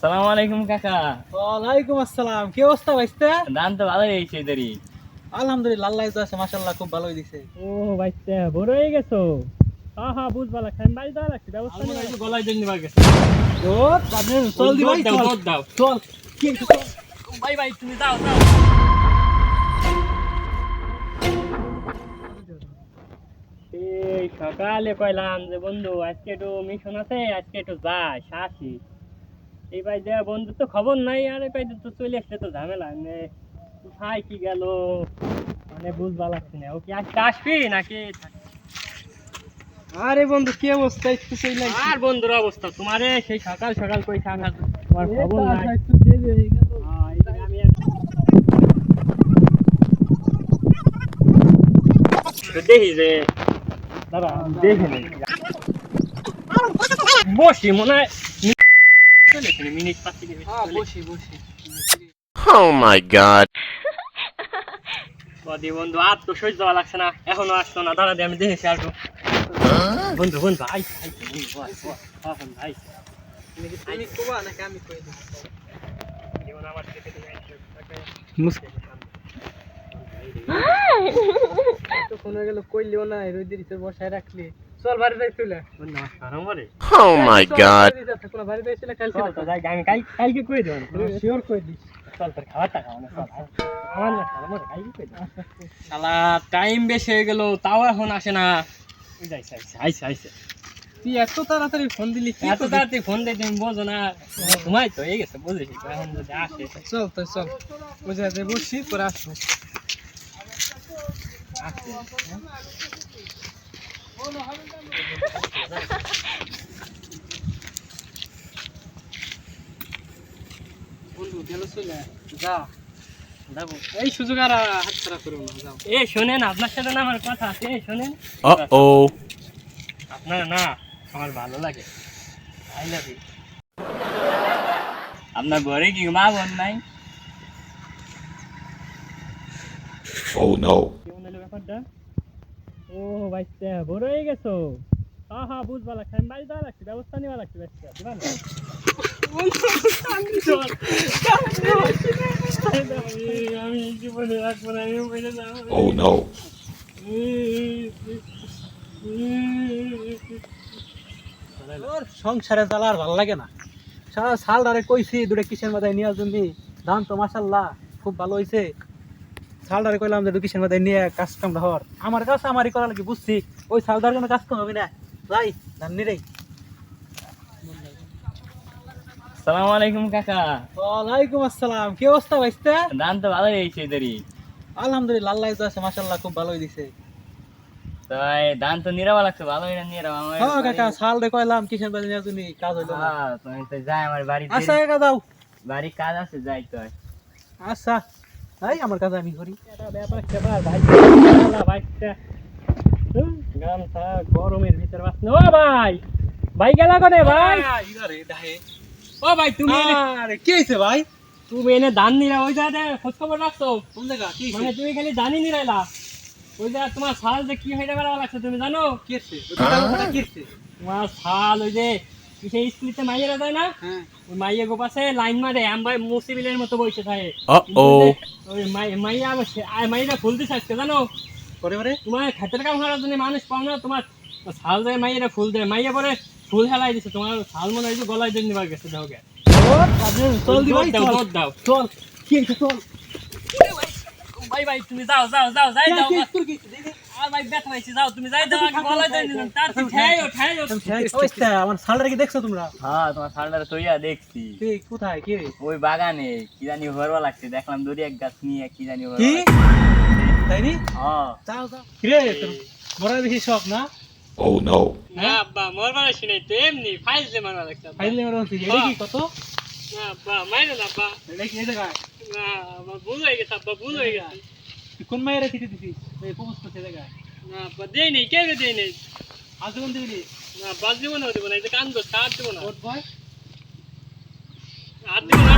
সালাম আলাইকুম কাকা। ওয়ালাইকুম আসসালাম। কি অবস্থা ভাইস্তা দান তো ভালোই হয়েছে এদেরই। আলহামদুলিল্লাহ আল্লাহ তো আছে মাশাআল্লাহ খুব ভালোই দিছে। ও বাইতে বড় হয়ে গেছো? হ্যাঁ হ্যাঁ বুঝবা লাগছে আমি বাড়ি যাওয়া লাগছে ব্যবস্থা নিয়ে গলায় নিবার গেছে। আপনি চল দি ভাই দাও চল দাও। চল। কি ভাই ভাই তুমি দাও দাও এই সকালে কইলাম যে বন্ধু আজকে একটু মিশন আছে আজকে একটু যাই আসি এই ভাই দেয়া বন্ধু তো খবর নাই আর এই ভাই তো চলে আসলে তো ঝামেলা মানে কোথায় কি গেল? মানে বুঝবা লাগছে না ও কি আজকে আসবি নাকি? আরে বন্ধু কি অবস্থা? একটু চলে আর বন্ধুর অবস্থা তোমারে সেই সকাল সকাল কই থাকা তোমার খবর নাই। একটু দেরি হয়ে আমি দেখি যে দাদা দেখি বসি মনে হয় মিনিট হ্যাঁ বসি বসি Oh my god. বদি বন্ধু আর তো সহ্য হওয়া লাগছে না এখনও আসতো না দাঁড়া দে আমি দেখেছি আর। বন্ধু বন্ধু আই আই বন্ধু, বস, বস, বন্ধু, আই। তুমি কোবা নাকি আমি কই দিই জীবন আমার থেকে তুমি একটা তো ফোন হয়ে গেল কইলিও না রোদের ভিতর বসায় রাখলি চল বাড়ি যাই শরম করে। Oh my god. বাড়ি যাই চল আমি কাল কালকে কই দেবো? শিওর কই দিস চল তোর খাবারটা খাওয়া না চল আমার না শরম করে কালকে কই দেবো? শালা টাইম বেশি হয়ে গেল তাও এখন আসে না। আইছে আইছে আইছে তুই এত তাড়াতাড়ি ফোন দিলি কি এত তাড়াতাড়ি ফোন দিয়ে তুমি বোঝো না। তোমায় তো এই গেছে বুঝেছি এখন যদি আসে। চল তো চল। বুঝে যাই বসছি পরে আসব। আসে এই সুযোগ আর হাতছাড়া করো না যাও। এ শোনেন আপনার সাথে না আমার কথা আছে এ শোনেন. আপনার না আমার ভালো লাগে। আই লাভ ইউ আপনার ঘরে কি মা বোন নাই? Oh no. ব্যাপারটা? ও বাইতে বড় হয়ে গেছো? হ্যাঁ হ্যাঁ বুঝবা লাগছে আমি বাড়ি যাওয়া লাগছে ব্যবস্থা নেওয়া লাগছে দিবা না? আমি জীবনে রাখব না আমি বলে যাব Oh no. সংসারে জ্বালা আর ভালো লাগে না। সারা সাল কইছি দুটো কিসের মাথায় নিয়ে জন্য ধান তো মাসাল্লাহ খুব ভালো হইছে। সাল ডারে কইলাম যে কিসের মাথায় নিয়ে কাজ কাম হওয়ার। আমার কাছে আমারই করা লাগে বুঝছি। ওই সালদার কোনো কাজ কাম হবে না। যাই ধান নিরেই সালাম আলাইকুম কাকা। ওয়ালাইকুম আসসালাম। কি অবস্থা ভাইস্তা? দান তো ভালোই হয়েছে এদেরই আলহামদুলিল্লাহ আল্লাহ তো আছে মাশাল্লাহ খুব ভালোই দিছে। তাই ধান তো নিরাবা লাগছে ভালোই না নিরাবা আমার হ্যাঁ কাকা সাল রে কইলাম কিসের মাথায় নিয়ে তুমি কাজ হইল হ্যাঁ, তুমি তো যাই আমার বাড়িতে আচ্ছা কাকা দাও বাড়ি কাজ আছে যাই তো। আচ্ছা। এই আমার কাজ আমি করি ব্যাপার স্যাপার ভাই বাইকটা গামছা গরমের ভিতর বাস ও ভাই ভাই গেলা করে ভাই? ও ভাই তুমি আরে কি হইছে ভাই? তুমি এনে ধান নিরা ওই জায়গায় খোঁজ খবর রাখছো। কোন জায়গা? কি মানে তুমি খালি ধানই নিরাইলা। ওই জায়গা তোমার শাল যে কি হয়ে যাবে লাগছে তুমি জানো? কি হইছে? কি তোমার শাল ওই যে সেই স্কুলিতে মাইয়েরা যায় না। হ্যাঁ। ওই মাইয়ে গোপাসে লাইন মারে আম ভাই মুসিবিলের মতো বসে থাকে। Oh. ওই মাই- মাইয়া আর মাইয়া ফুল দিছে জানো? পরে পরে? তোমার খাতের কাম করার জন্য মানুষ পাও না তোমার শাল দেয় মাইয়েরা ফুল দেয়। মাইয়া পরে ফুল হেলাই দিছে তোমার শাল মনে হয় গলায় দিয়ে নিবার গেছে দাও গে। চল দি ভাই দাও চল। দাও। চল। কি চল। ভাই ভাই তুমি যাও যাও যাও যাই যাও দিয়ে অবস্থা, আমার সালটা দেখছ তোমরা? হ্যাঁ তোমার শালটা তৈয়া দেখছি। কোথায় কি? ওই বাগানে কি জানি হরবা লাগছে দেখলাম দড়ি এক গাছ নিয়ে কি জানি কি? তাই নি? হ্যাঁ। যাও যাও। কি রে বেশি শখ না? Oh no. না আব্বা মরবার আসি তো এমনি ফাইল যে মারবা লাগছে। ফাইলে মরন তুই এটা কি কত? না আব্বা মাইরো না আব্বা। এটা কি এই না আব্বা ভুল হয়ে গেছে আব্বা ভুল হয়ে গেছে। কোন মায়ের চিঠি দিছিস? এই সমস্ত সে জায়গা না দেই নেই কে দেই নেই? আজ কোন দিবি না? বাজ দিব না এই যে কান দোষ কাট দিব না। ওট বয় হাত দিব না।